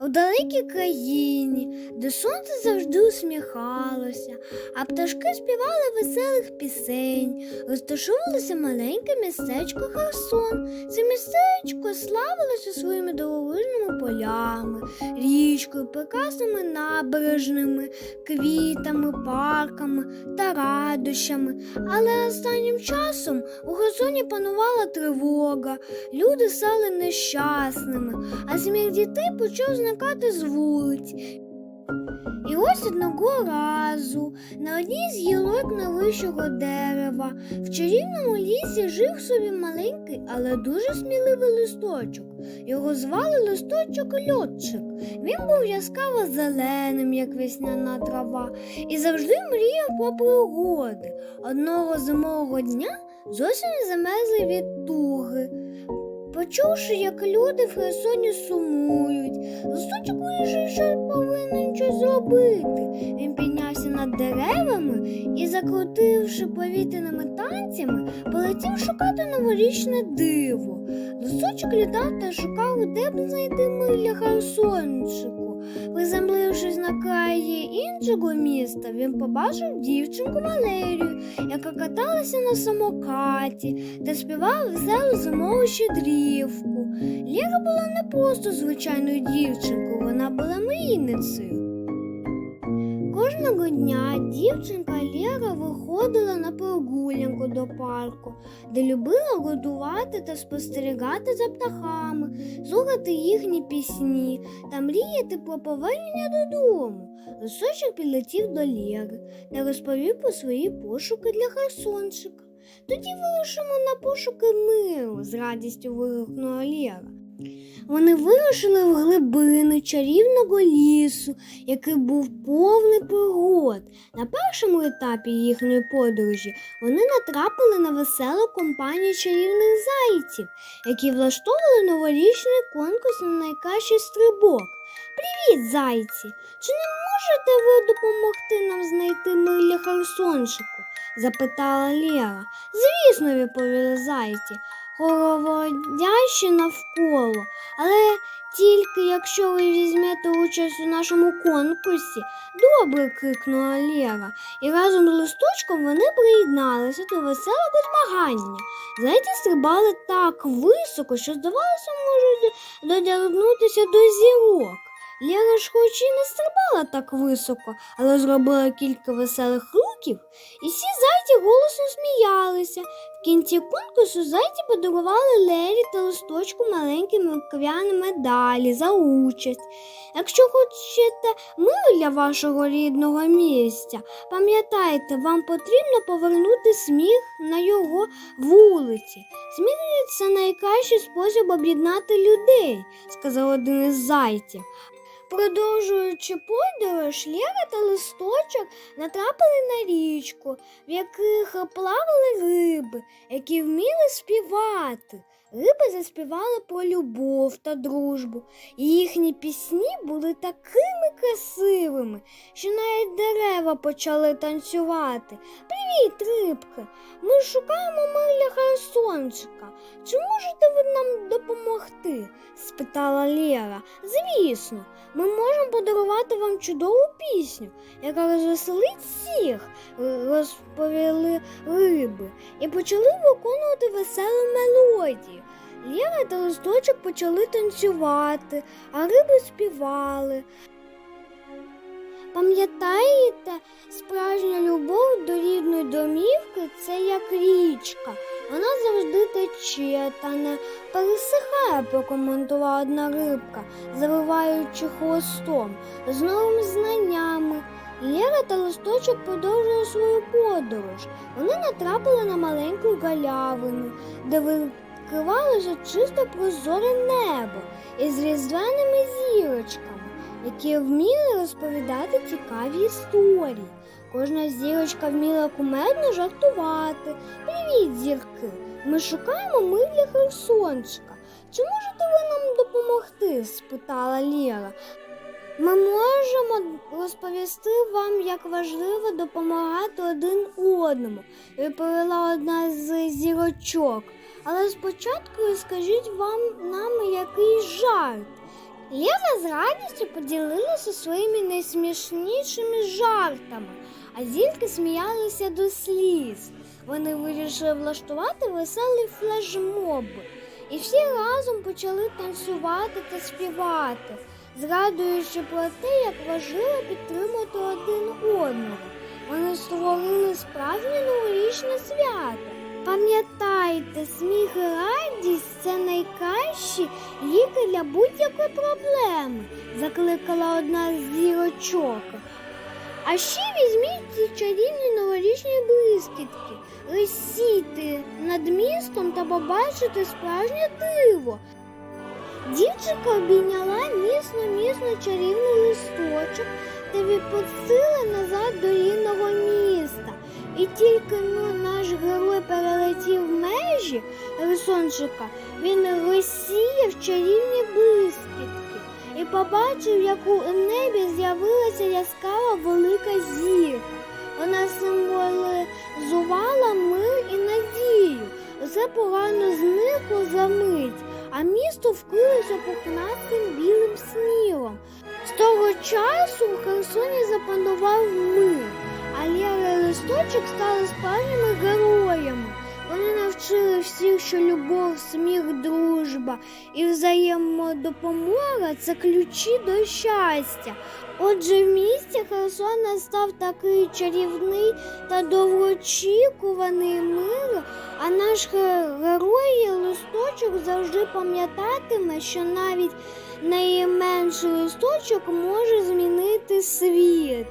У далекій країні, де сонце завжди усміхалося, а пташки співали веселих пісень, розташовувалося маленьке містечко Херсон. Це містечко славилося своїми дивовижними полями, річкою, прекрасними набережними, квітами, парками та радощами. Але останнім часом у Херсоні панувала тривога, люди стали нещасними, а сміх дітей почав зникати з вулиць. І ось одного разу на одній з гілок найвищого дерева в чарівному лісі жив собі маленький, але дуже сміливий листочок. Його звали листочок льотчик. Він був яскраво зеленим, як весняна трава, і завжди мріяв про пригоди. Одного зимового дня зовсім замерзли від туги. Почувши, як люди в Херсоні сумують, листочок вирішив, що повинен щось зробити. Він піднявся над деревами і, закрутивши повітряними танцями, полетів шукати новорічне диво. Листочок літав та шукав, де б знайти миля Херсончику. Приземлившись на краї іншого міста, він побачив дівчинку Валерію, яка каталася на самокаті та співала веселу зимову щедрівку. Ліра була не просто звичайною дівчинкою, вона була мрійницею. Кожного дня дівчинка Лєра виходила на прогулянку до парку, де любила годувати та спостерігати за птахами, слухати їхні пісні та мріяти про повернення додому. Лисочок підлетів до Лєри та розповів про свої пошуки для Херсончика. Тоді вирушимо на пошуки миру, з радістю вигукнула Лєра. Вони вирушили в глибини чарівного лісу, який був повний пригод. На першому етапі їхньої подорожі вони натрапили на веселу компанію чарівних зайців, які влаштовували новорічний конкурс на найкращий стрибок. Привіт, зайці! Чи не можете ви допомогти нам знайти милі Херсончику? запитала Лєра. Звісно, відповіли зайці, хороводящі навколо, але тільки якщо ви візьмете участь у нашому конкурсі. Добре, крикнула Лєра, і разом з листочком вони приєдналися до веселого змагання. Зайці стрибали так високо, що, здавалося, можуть додягнутися до зірок. Лєра ж хоч і не стрибала так високо, але зробила кілька веселих руків, і всі зайці голосно сміялися. В кінці конкурсу зайці подарували Лері та листочку маленькі миквяні медалі за участь. Якщо хочете миру для вашого рідного місця, пам'ятайте, вам потрібно повернути сміх на його вулиці. Сміх це найкращий спосіб об'єднати людей, сказав один із зайців. Продовжуючи подорож, Лєра та листочок натрапили на річку, в яких плавали риби, які вміли співати. Риби заспівали про любов та дружбу, і їхні пісні були такими красивими, що навіть дерева почали танцювати. Привіт, рибки! Ми шукаємо миля Херсончика. Чи можете ви нам допомогти? спитала Лєра. Звісно, ми можемо подарувати вам чудову пісню, яка розвеселить всіх, розповіли риби, і почали виконувати веселу мелодію. Лєра та листочок почали танцювати, а риби співали. Пам'ятаєте, справжня любов до рідної домівки це як річка. Вона завжди тече та не пересихає, прокоментувала одна рибка, завиваючи хвостом з новими знаннями. Лєра та листочок продовжили свою подорож. Вони натрапили на маленьку галявину, де викривалося чисто прозоре небо із різдвяними зірочками які вміли розповідати цікаві історії. Кожна зірочка вміла кумедно жартувати. Привіт, зірки! Ми шукаємо милі Херсончика. Чи можете ви нам допомогти? спитала Лєра. Ми можемо розповісти вам, як важливо допомагати один одному, відповіла одна з зірочок. Але спочатку скажіть вам нам якийсь жарт. Лєва з радістю поділилася своїми найсмішнішими жартами, а зірки сміялися до сліз. Вони вирішили влаштувати веселий флешмоб, і всі разом почали танцювати та співати, згадуючи про те, як важливо підтримувати один одного. Вони створили справжнє новорічне свято. Пам'ятайте, сміх і радість це найкращі ліки для будь-якої проблеми, закликала одна з зірочок. А ще візьміть ці чарівні новорічні блискітки, лисійте над містом та побачите справжнє диво. Дівчинка обійняла міцно-міцно чарівний листочок та відпустила назад до рідного міста. І тільки ну, наш герой перелетів межі Херсончика, він розсіяв чарівні блискітки і побачив, як у небі з'явилася яскрава велика зірка. Вона символізувала мир і надію. Все погано зникло за мить, а місто вкрилося пухнастим білим снігом. Часу у Херсоні запанував мир, а Лєра і листочок стали справжніми героями. Вони навчили всіх, що любов, сміх, дружба і взаємодопомога це ключі до щастя. Отже, в місті Херсон настав такий чарівний та довгоочікуваний мир, а наш ге- герой листочок завжди пам'ятатиме, що навіть найменший листочок може змінити світ.